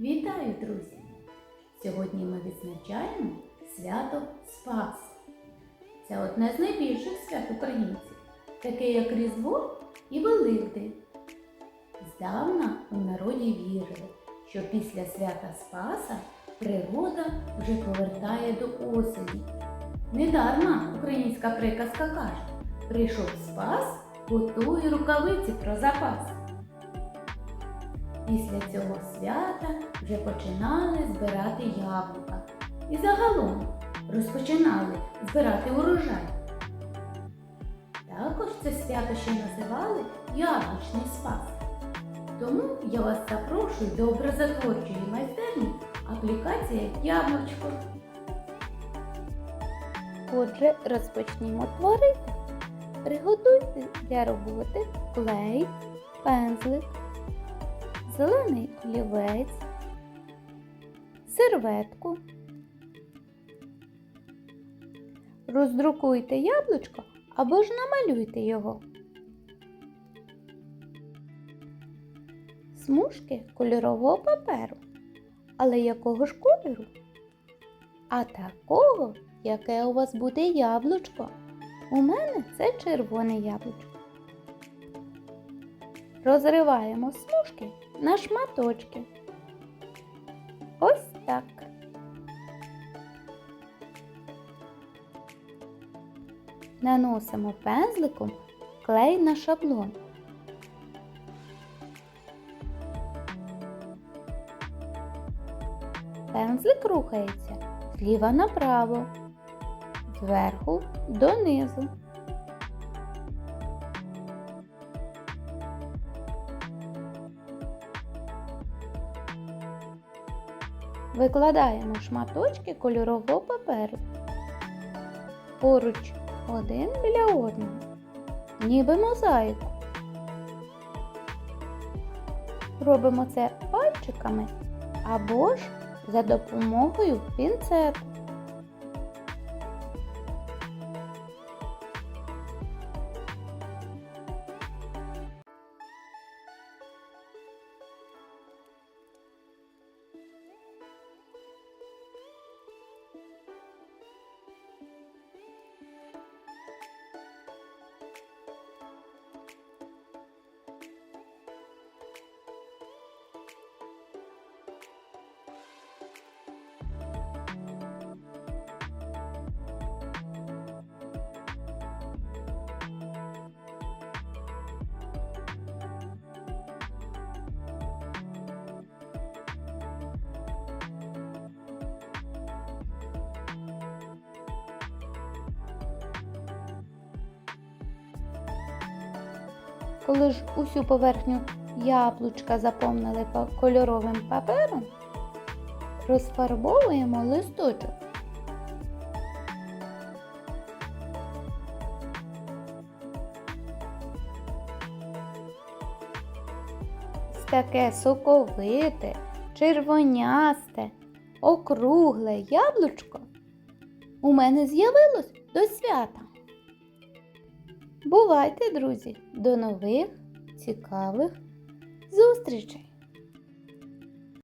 Вітаю, друзі! Сьогодні ми відзначаємо свято Спас. Це одне з найбільших свят українців, таке як Різдво і Великдень. Здавна у народі вірили, що після свята Спаса природа вже повертає до осені. Недарма українська приказка каже: прийшов спас, готуй рукавиці про запас. Після цього свята вже починали збирати яблука і загалом розпочинали збирати урожай. Також це свято ще називали яблучний спас. Тому я вас запрошую до образотворчої майстерні аплікація Яблучко. Отже, розпочнімо творити. Приготуйте для роботи клей, пензлик, зелений олівець, серветку. Роздрукуйте яблучко або ж намалюйте його. Смужки кольорового паперу. Але якого ж кольору? А такого, яке у вас буде яблучко. У мене це червоне яблучко. Розриваємо смужки на шматочки. Ось так. Наносимо пензликом клей на шаблон. Пензлик рухається зліва направо, зверху донизу. Викладаємо шматочки кольорового паперу поруч один біля одного, ніби мозаїку. Робимо це пальчиками або ж за допомогою пінцету. Коли ж усю поверхню яблучка заповнили кольоровим папером, розфарбовуємо листочок. Таке соковите, червонясте, округле яблучко у мене з'явилось до свята. Бувайте, друзі, до нових цікавих зустрічей!